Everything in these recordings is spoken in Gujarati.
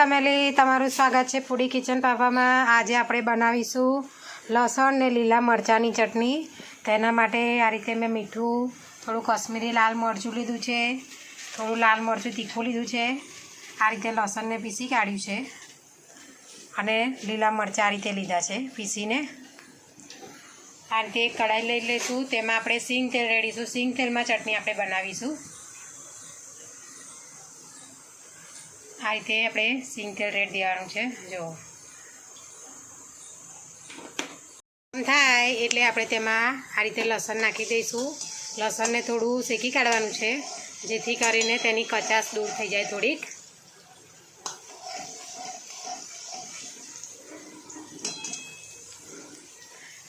ફેમિલી, તમારું સ્વાગત છે ફૂડી કિચન પાપામાં આજે આપણે બનાવીશું લસણ ને લીલા મરચાંની ચટણી. તેના માટે આ રીતે મેં મીઠું, થોડું કશ્મીરી લાલ મરચું લીધું છે. થોડું લાલ મરચું તીખું લીધું છે. આ રીતે લસણને પીસી કાઢ્યું છે. અને લીલા મરચાં આ રીતે લીધા છે પીસીને. આ રીતે કઢાઈ લઈ લઈશું. તેમાં આપણે સિંગ તેલ રેડીશું. સિંગ તેલમાં ચટણી આપણે બનાવીશું. આ રીતે આપણે સિંગ રેડ દેવાનું છે જો થાય એટલે આપણે તેમાં આ રીતે લસણ નાખી દઈશું. લસણને થોડું શેકી કાઢવાનું છે, જેથી કરીને તેની કચાશ દૂર થઈ જાય થોડીક.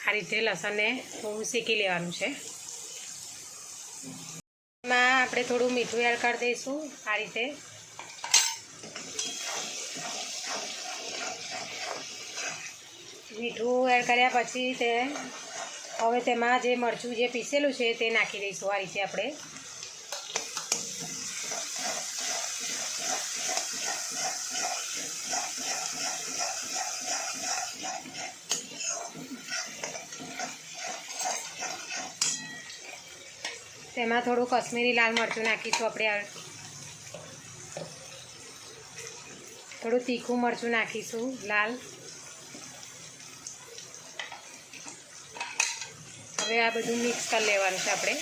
આ રીતે લસણને થોડું શેકી લેવાનું છે. એમાં આપણે થોડું મીઠું એડ કરી દઈશું. આ રીતે મીઠું એડ કર્યા પછી તે હવે તેમાં જે મરચું જે પીસેલું છે તે નાખી દઈશું આ રીતે આપણે. તેમાં થોડું કશ્મીરી લાલ મરચું નાખીશું આપણે થોડું તીખું મરચું નાખીશું લાલ. હવે આ બધું મિક્સ કરી લેવાનું છે આપણે.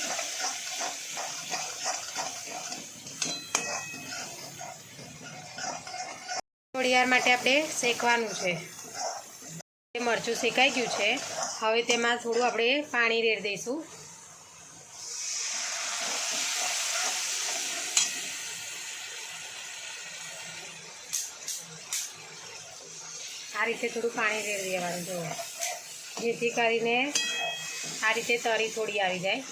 થોડી વાર માટે આપણે શેકવાનું છે. મરચું શેકાઈ ગયું છે. હવે તેમાં થોડું આપણે પાણી રેડ દઈશું. આ રીતે થોડું પાણી રેડ દેવાનું જો જેથી કરીને આ રીતે તરી થોડી આવી જાય.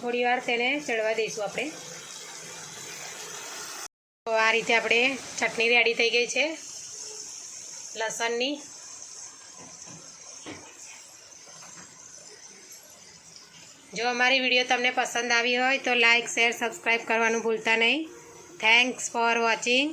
થોડી વાર તેને ચડવા દઈશું આપણે. તો આ રીતે આપણે ચટણી રેડી થઈ ગઈ છે. લસણની. જો અમારી વીડિયો તમને પસંદ આવી હોય તો લાઇક શેર, સબસ્ક્રાઈબ કરવાનું ભૂલતા નહીં. Thanks for watching